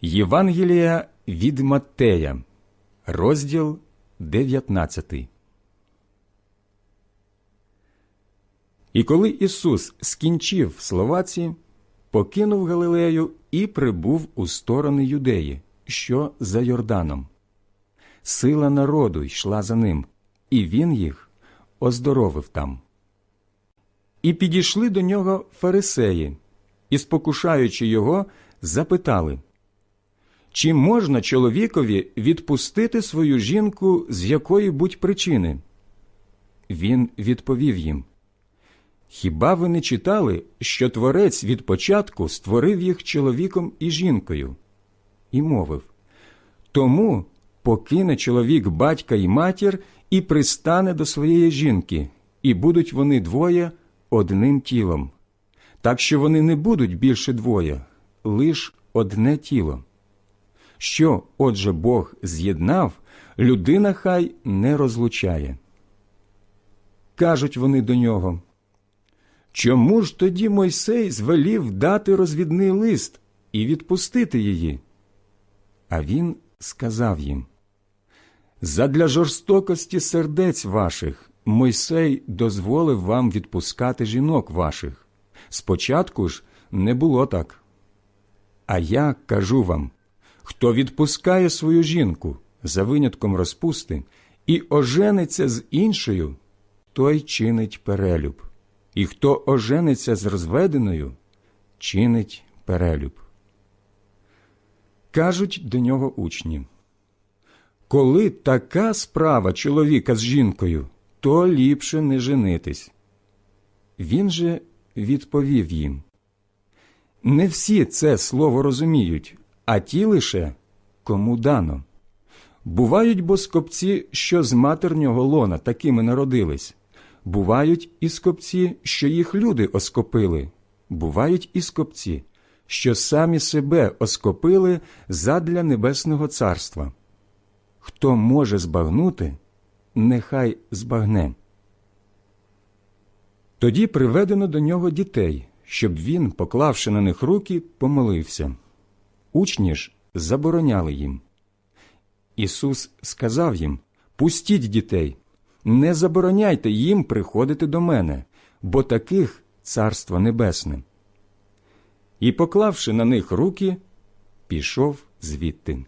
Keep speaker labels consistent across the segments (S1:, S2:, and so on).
S1: Євангелія від Маттея, розділ 19. І коли Ісус скінчив слова ці, покинув Галилею і прибув у сторони Юдеї, що за Йорданом. Сила народу йшла за ним, і він їх оздоровив там. І підійшли до нього фарисеї, і, спокушаючи його, запитали чи можна чоловікові відпустити свою жінку з якої будь причини? Він відповів їм Хіба ви не читали, що творець від початку створив їх чоловіком і жінкою? І мовив Тому покине чоловік батька і матір і пристане до своєї жінки, і будуть вони двоє одним тілом. Так що вони не будуть більше двоє, лиш одне тіло. Що, отже, Бог з'єднав, людина хай не розлучає. Кажуть вони до нього. Чому ж тоді Мойсей звелів дати розвідний лист і відпустити її? А він сказав їм Задля жорстокості сердець ваших Мойсей дозволив вам відпускати жінок ваших. Спочатку ж не було так. А я кажу вам хто відпускає свою жінку за винятком розпусти і ожениться з іншою, той чинить перелюб, і хто ожениться з розведеною, чинить перелюб. Кажуть до нього учні коли така справа чоловіка з жінкою, то ліпше не женитись. Він же відповів їм Не всі це слово розуміють, а ті лише кому дано. Бувають бо скопці, що з матернього лона такими народились, бувають і скопці, що їх люди оскопили, бувають і скопці, що самі себе оскопили задля Небесного Царства. Хто може збагнути, нехай збагне. Тоді приведено до нього дітей, щоб він, поклавши на них руки, помолився. Учні ж забороняли їм. Ісус сказав їм Пустіть дітей, не забороняйте їм приходити до мене, бо таких царство небесне. І, поклавши на них руки, пішов звідти.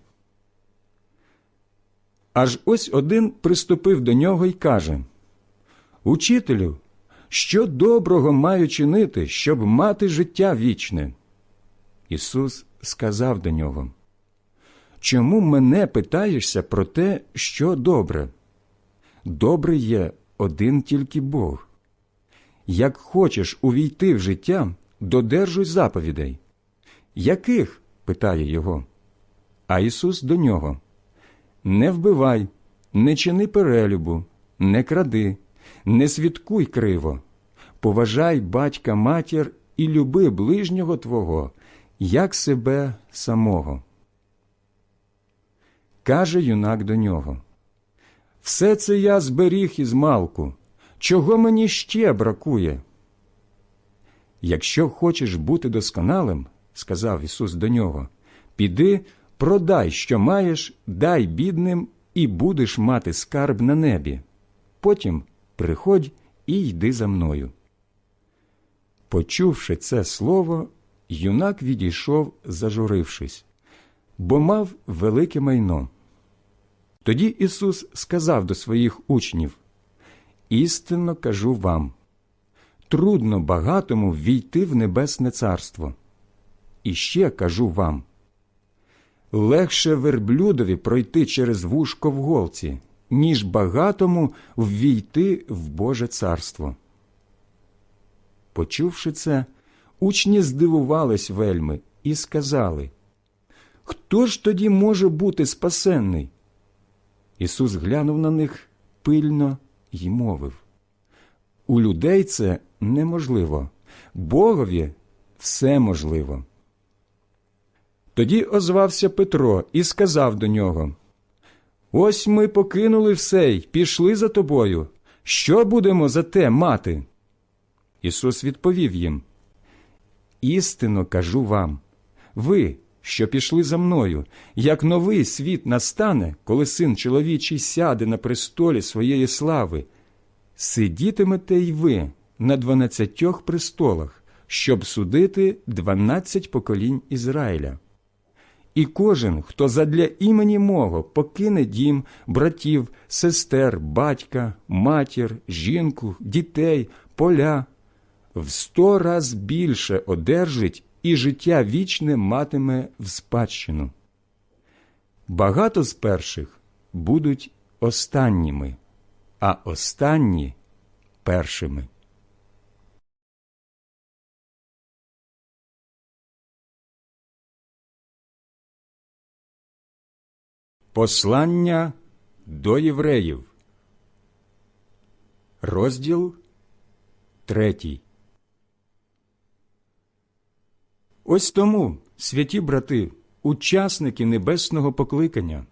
S1: Аж ось один приступив до нього і каже Учителю, що доброго маю чинити, щоб мати життя вічне? Ісус сказав до нього Чому мене питаєшся про те, що добре? Добре є один тільки Бог. Як хочеш увійти в життя, додержуй заповідей. Яких? питає його. А Ісус до нього Не вбивай, не чини перелюбу, не кради, не свідкуй криво, поважай батька матір і люби ближнього Твого, як себе самого. Каже юнак до нього Все це я зберіг із малку. Чого мені ще бракує? Якщо хочеш бути досконалим, сказав Ісус до нього, піди, продай, що маєш, дай бідним, і будеш мати скарб на небі. Потім приходь і йди за мною. Почувши це слово, юнак відійшов, зажурившись, бо мав велике майно. Тоді Ісус сказав до своїх учнів Істинно кажу вам трудно багатому ввійти в Небесне Царство. І ще кажу вам легше верблюдові пройти через вушко в голці, ніж багатому ввійти в Боже царство. Почувши це, учні здивувались вельми і сказали Хто ж тоді може бути спасенний? Ісус глянув на них пильно й мовив У людей це неможливо, Богові все можливо. Тоді озвався Петро і сказав до нього Ось ми покинули все й пішли за тобою. Що будемо за те мати? Ісус відповів їм Істинно кажу вам ви, що пішли за мною, як новий світ настане, коли син чоловічий сяде на престолі своєї слави, сидітимете й ви на дванадцятьох престолах, щоб судити дванадцять поколінь Ізраїля. І кожен, хто задля імені мого покине дім, братів, сестер, батька, матір, жінку, дітей, поля, в сто раз більше одержить і життя вічне матиме в спадщину. Багато з перших будуть останніми, а останні першими. Послання до євреїв. Розділ третій. Ось тому, святі брати, учасники небесного покликання,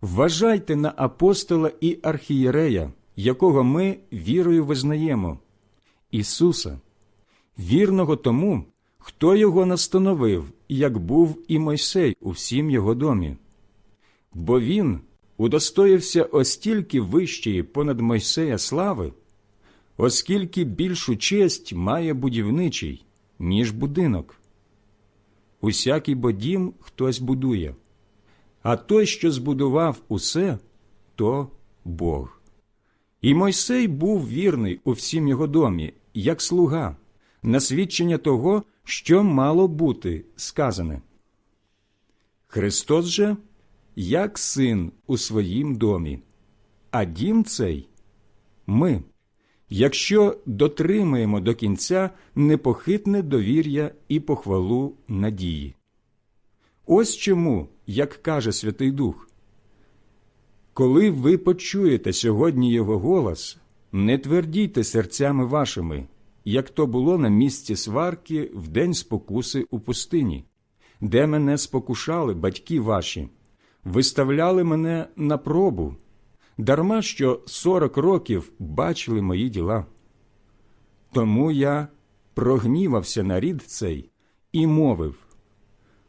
S1: вважайте на апостола і архієрея, якого ми вірою визнаємо, Ісуса, вірного тому, хто його настановив, як був і Мойсей у всім його домі. Бо він удостоївся остільки вищої понад Мойсея слави, оскільки більшу честь має будівничий, ніж будинок. Усякий бо дім хтось будує, а той, що збудував усе, то Бог. І Мойсей був вірний у всім його домі, як слуга, на свідчення того, що мало бути сказане. Христос же як син у своїм домі, а дім цей ми, якщо дотримаємо до кінця непохитне довір'я і похвалу надії. Ось чому, як каже Святий Дух, коли ви почуєте сьогодні його голос, не твердійте серцями вашими, як то було на місці сварки в день спокуси у пустині, де мене спокушали батьки ваші виставляли мене на пробу, дарма що сорок років бачили мої діла. Тому я прогнівався на рід цей і мовив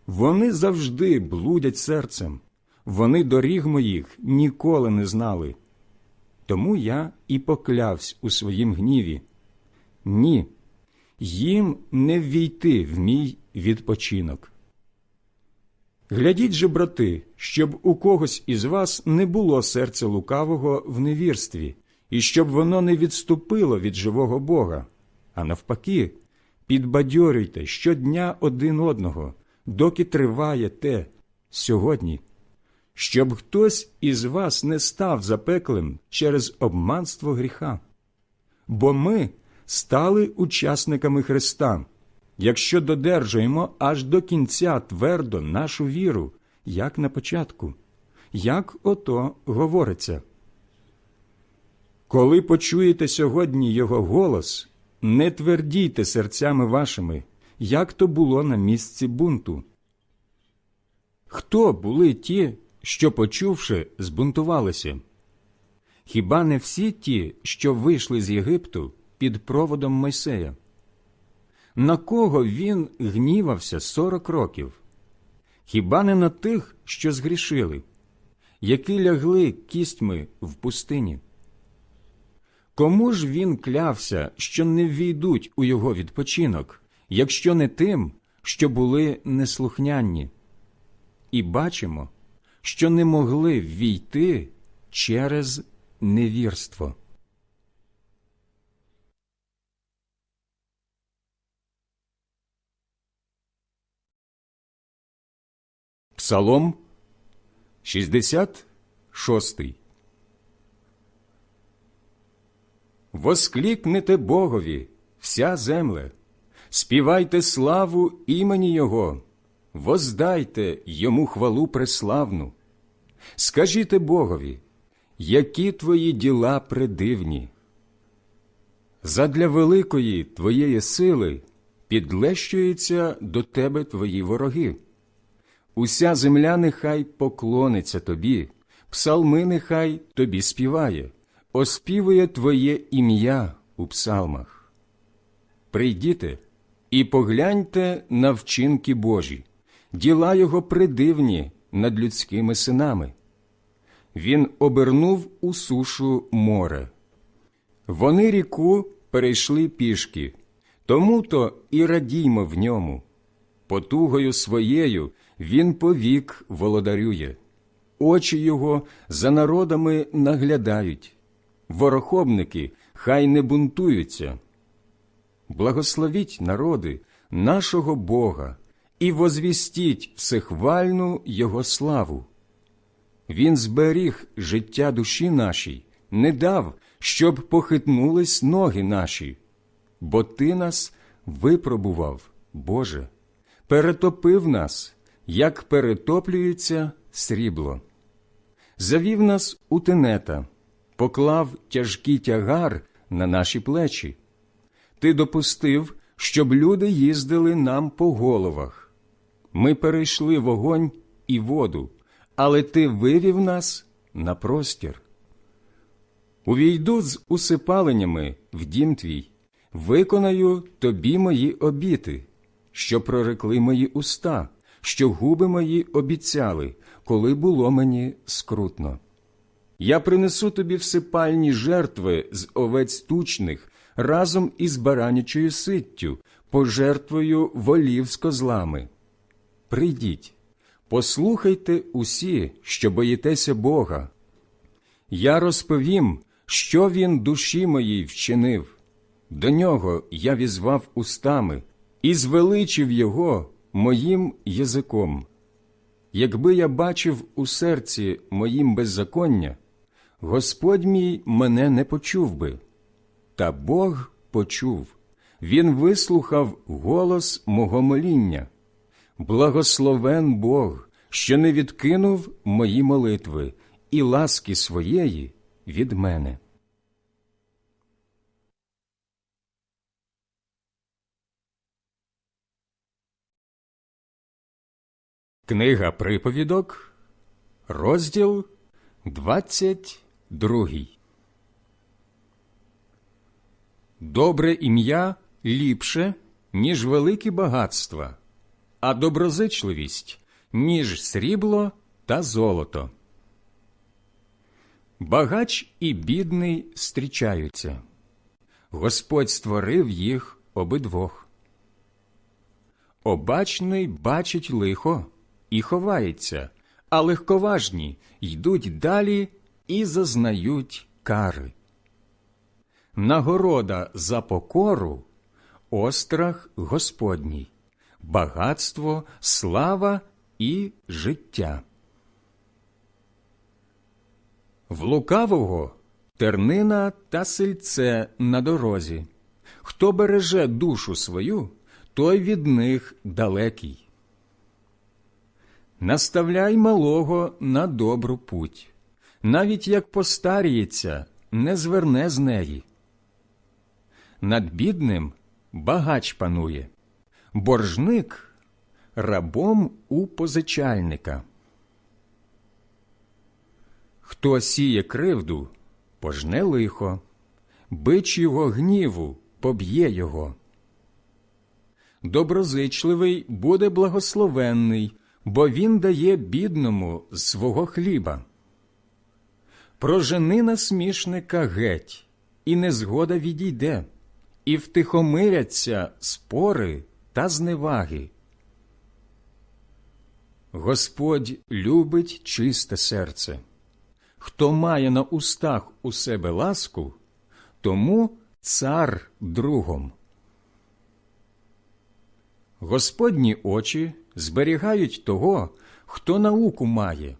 S1: вони завжди блудять серцем, вони доріг моїх ніколи не знали. Тому я і поклявся у своїм гніві. Ні, їм не ввійти в мій відпочинок. Глядіть же, брати, щоб у когось із вас не було серця лукавого в невірстві, і щоб воно не відступило від живого Бога, а навпаки, підбадьорюйте щодня один одного, доки триває те сьогодні, щоб хтось із вас не став запеклим через обманство гріха. Бо ми стали учасниками Христа якщо додержуємо аж до кінця твердо нашу віру, як на початку, як ото говориться. Коли почуєте сьогодні Його голос, не твердійте серцями вашими, як то було на місці бунту. Хто були ті, що, почувши, збунтувалися? Хіба не всі ті, що вийшли з Єгипту під проводом Мойсея? На кого він гнівався сорок років? Хіба не на тих, що згрішили, які лягли кістьми в пустині? Кому ж він клявся, що не ввійдуть у його відпочинок, якщо не тим, що були неслухнянні? І бачимо, що не могли ввійти через невірство. Псалом 66 Воскликнете Богові, вся земле, співайте славу імені Його, воздайте йому хвалу преславну. Скажіте Богові, які твої діла предивні. Задля великої твоєї сили підлещуються до тебе твої вороги. Уся земля нехай поклониться тобі, псалми нехай тобі співає, оспівує Твоє ім'я у псалмах. Прийдіте і погляньте на вчинки Божі, діла його придивні над людськими синами. Він обернув у сушу море. Вони ріку перейшли пішки, тому то і радіймо в ньому. Потугою своєю він повік володарює, очі його за народами наглядають, ворохобники хай не бунтуються. Благословіть народи нашого Бога і возвістіть всехвальну Його славу. Він зберіг життя душі нашій, не дав, щоб похитнулись ноги наші, бо Ти нас випробував, Боже, перетопив нас, як перетоплюється срібло. Завів нас у тенета, поклав тяжкий тягар на наші плечі. Ти допустив, щоб люди їздили нам по головах. Ми перейшли вогонь і воду, але ти вивів нас на простір. Увійду з усипаленнями в дім твій, виконаю тобі мої обіти, що прорекли мої уста, що губи мої обіцяли, коли було мені скрутно. Я принесу тобі всипальні жертви з овець тучних разом із баранячою ситтю, пожертвою волів з козлами. Прийдіть, послухайте усі, що боїтеся Бога. Я розповім, що він душі моїй вчинив. До нього я візвав устами і звеличив його моїм язиком. Якби я бачив у серці моїм беззаконня, Господь мій мене не почув би. Та Бог почув, Він вислухав голос мого моління. Благословен Бог, що не відкинув мої молитви і ласки своєї від мене. Книга приповідок, розділ двадцять другий. Добре ім'я ліпше, ніж великі багатства, а доброзичливість, ніж срібло та золото. Багач і бідний зустрічаються. Господь створив їх обидвох. Обачний бачить лихо і ховається, а легковажні йдуть далі і зазнають кари. Нагорода за покору острах Господній, багатство, слава і життя. В лукавого тернина та сельце на дорозі. Хто береже душу свою, той від них далекий. Наставляй малого на добру путь, навіть як постаріється, не зверне з неї. Над бідним багач панує, боржник рабом у позичальника. Хто сіє кривду, пожне лихо, бич його гніву поб'є його. Доброзичливий буде благословенний, бо він дає бідному свого хліба. Прожени насмішника геть, і незгода відійде, і втихомиряться спори та зневаги. Господь любить чисте серце. Хто має на устах у себе ласку, тому цар другом. Господні очі зберігають того, хто науку має.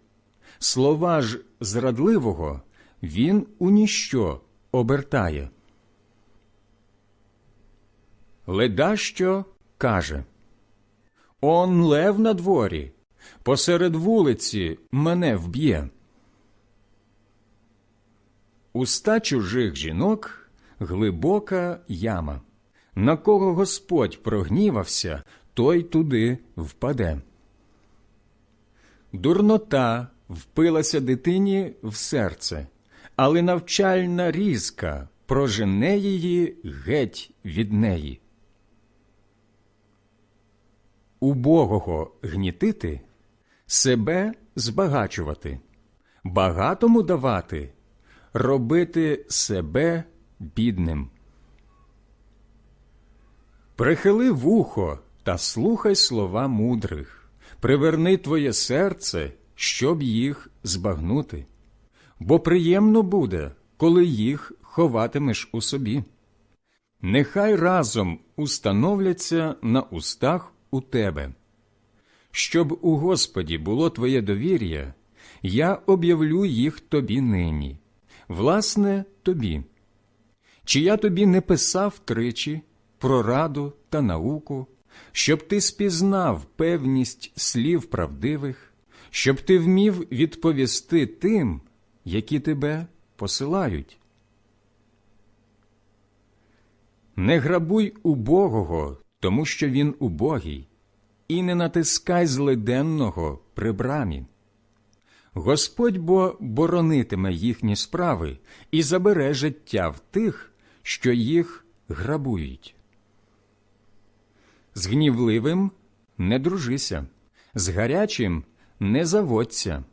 S1: Слова ж зрадливого він у ніщо обертає. Ледащо каже Он лев на дворі, посеред вулиці мене вб'є. Уста чужих жінок глибока яма. На кого Господь прогнівався, той туди впаде. Дурнота впилася дитині в серце, але навчальна різка прожене її геть від неї. убогого гнітити, себе збагачувати, багатому давати, робити себе бідним. Прихили вухо та слухай слова мудрих, приверни твоє серце, щоб їх збагнути, бо приємно буде, коли їх ховатимеш у собі. Нехай разом установляться на устах у тебе. Щоб у Господі було твоє довір'я, я об'явлю їх тобі нині, власне, тобі. Чи я тобі не писав тричі про раду та науку, щоб ти спізнав певність слів правдивих, щоб ти вмів відповісти тим, які тебе посилають? Не грабуй убогого, тому що він убогий, і не натискай злиденного при брамі. Господь бо боронитиме їхні справи і забере життя в тих, що їх грабують. З гнівливим не дружися, з гарячим не заводься,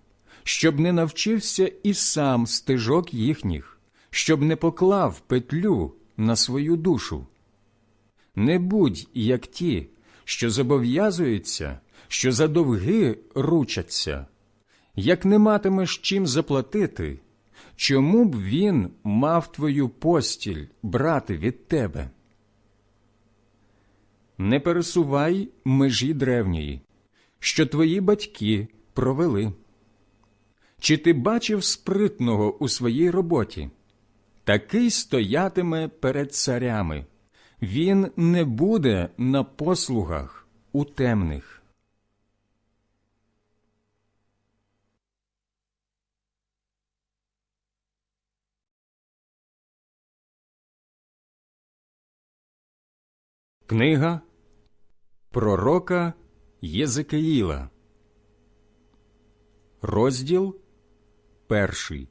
S1: щоб не навчився і сам стежок їхніх, щоб не поклав петлю на свою душу. Не будь як ті, що зобов'язуються, що за довги ручаться. Як не матимеш чим заплатити, чому б він мав твою постіль брати від тебе? Не пересувай межі древньої, що твої батьки провели. Чи ти бачив спритного у своїй роботі? Такий стоятиме перед царями, він не буде на послугах у темних. Книга Пророка Єзекиїла, розділ перший.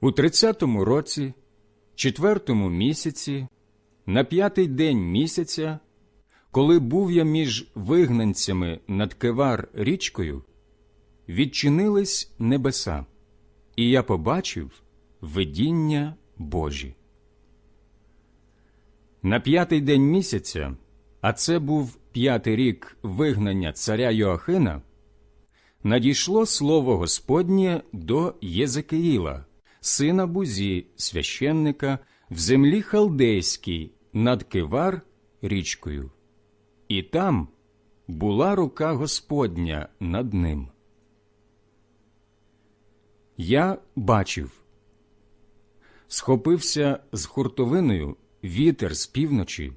S1: У тридцятому році, четвертому місяці, на п'ятий день місяця, коли був я між вигнанцями над кевар річкою, відчинились небеса, і я побачив видіння Божі. На п'ятий день місяця, а це був п'ятий рік вигнання царя Йоахина, надійшло слово Господнє до Єзекиїла, сина Бузі, священника, в землі халдейській над Кивар річкою. І там була рука Господня над ним. Я бачив схопився з хуртовиною вітер з півночі,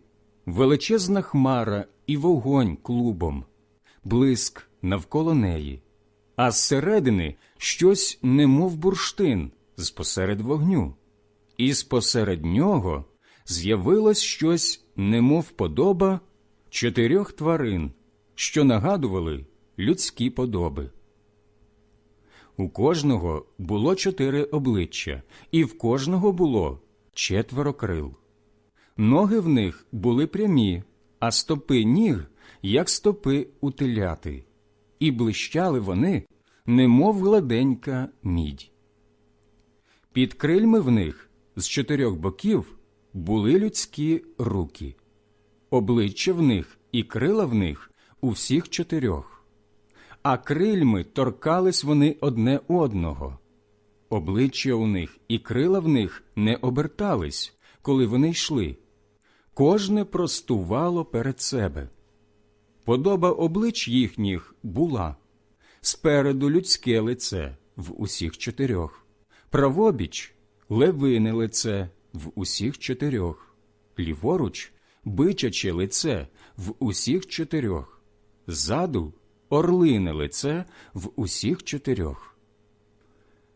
S1: величезна хмара і вогонь клубом, блиск навколо неї, а зсередини щось, немов бурштин, з посеред вогню, і спосеред нього з'явилось щось, немов подоба чотирьох тварин, що нагадували людські подоби. У кожного було чотири обличчя, і в кожного було четверо крил. Ноги в них були прямі, а стопи ніг, як стопи у теляти, і блищали вони, немов гладенька мідь. Під крильми в них з чотирьох боків були людські руки, обличчя в них і крила в них у всіх чотирьох а крильми торкались вони одне одного. Обличчя у них і крила в них не обертались, коли вони йшли. Кожне простувало перед себе. Подоба облич їхніх була спереду людське лице в усіх чотирьох, правобіч левине лице в усіх чотирьох, ліворуч бичаче лице в усіх чотирьох, ззаду орлине лице в усіх чотирьох.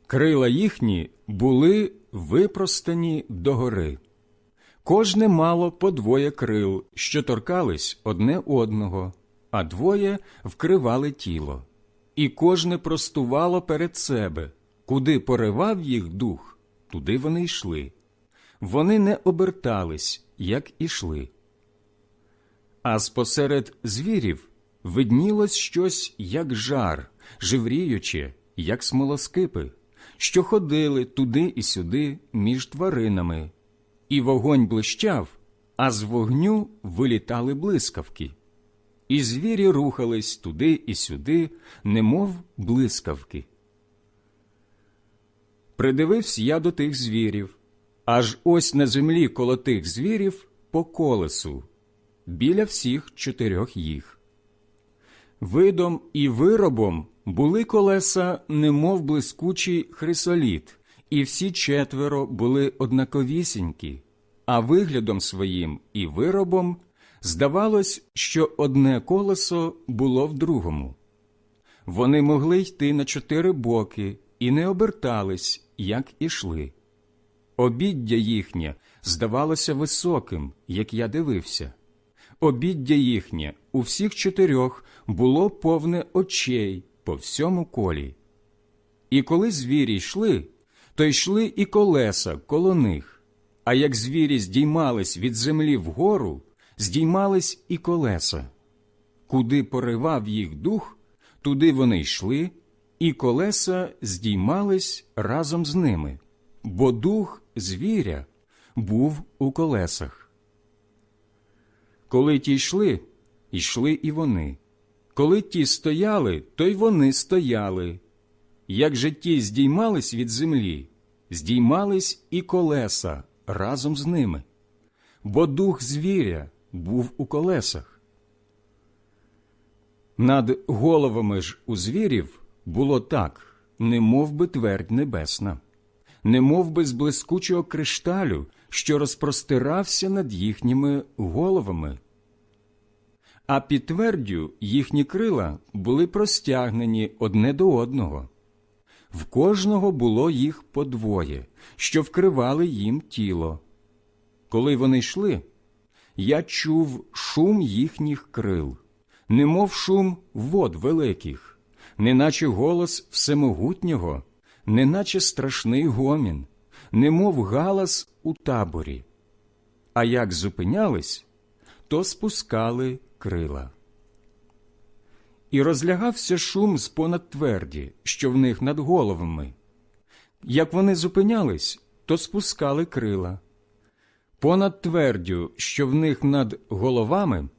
S1: Крила їхні були випростані догори. Кожне мало по двоє крил, що торкались одне одного, а двоє вкривали тіло, і кожне простувало перед себе, куди поривав їх дух, туди вони йшли. Вони не обертались, як ішли. А спосеред звірів виднілось щось, як жар, живріюче, як смолоскипи, що ходили туди і сюди між тваринами, і вогонь блищав, а з вогню вилітали блискавки. І звірі рухались туди і сюди, немов блискавки. Придивився я до тих звірів, аж ось на землі коло тих звірів по колесу, біля всіх чотирьох їх. Видом і виробом були колеса, немов блискучий хрисоліт, і всі четверо були однаковісінькі, а виглядом своїм і виробом здавалось, що одне колесо було в другому. Вони могли йти на чотири боки і не обертались, як ішли. Обіддя їхнє здавалося високим, як я дивився. Обіддя їхнє у всіх чотирьох було повне очей по всьому колі. І коли звірі йшли, то йшли і колеса коло них, а як звірі здіймались від землі вгору, здіймались і колеса. Куди поривав їх дух, туди вони йшли, і колеса здіймались разом з ними, бо дух звіря був у колесах. Коли ті йшли, йшли і вони. Коли ті стояли, то й вони стояли. Як же ті здіймались від землі, здіймались і колеса разом з ними, бо дух звіря був у колесах. Над головами ж у звірів було так, не мов би твердь небесна, не мов би з блискучого кришталю, що розпростирався над їхніми головами. А під твердю їхні крила були простягнені одне до одного. В кожного було їх по двоє, що вкривали їм тіло. Коли вони йшли, я чув шум їхніх крил, немов шум вод великих, неначе голос всемогутнього, неначе страшний гомін, немов галас у таборі. А як зупинялись, то спускали крила. І розлягався шум з понад тверді, що в них над головами. Як вони зупинялись, то спускали крила. Понад твердю, що в них над головами,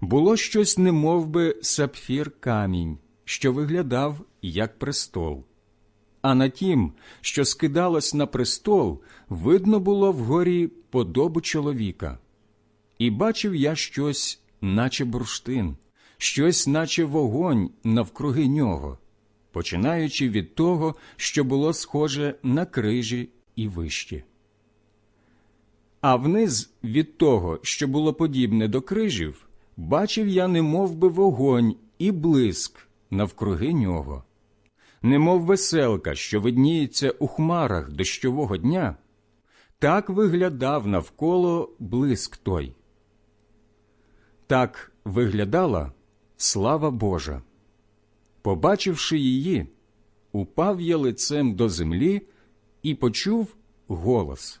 S1: було щось немов би сапфір камінь, що виглядав як престол. А на тім, що скидалось на престол, видно було вгорі подобу чоловіка. І бачив я щось, наче бурштин, щось, наче вогонь навкруги нього, починаючи від того, що було схоже на крижі і вище. А вниз від того, що було подібне до крижів, бачив я немов би вогонь і блиск навкруги нього, немов веселка, що видніється у хмарах дощового дня, так виглядав навколо блиск той. Так виглядала слава Божа. Побачивши її, упав я лицем до землі і почув голос,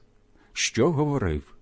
S1: що говорив.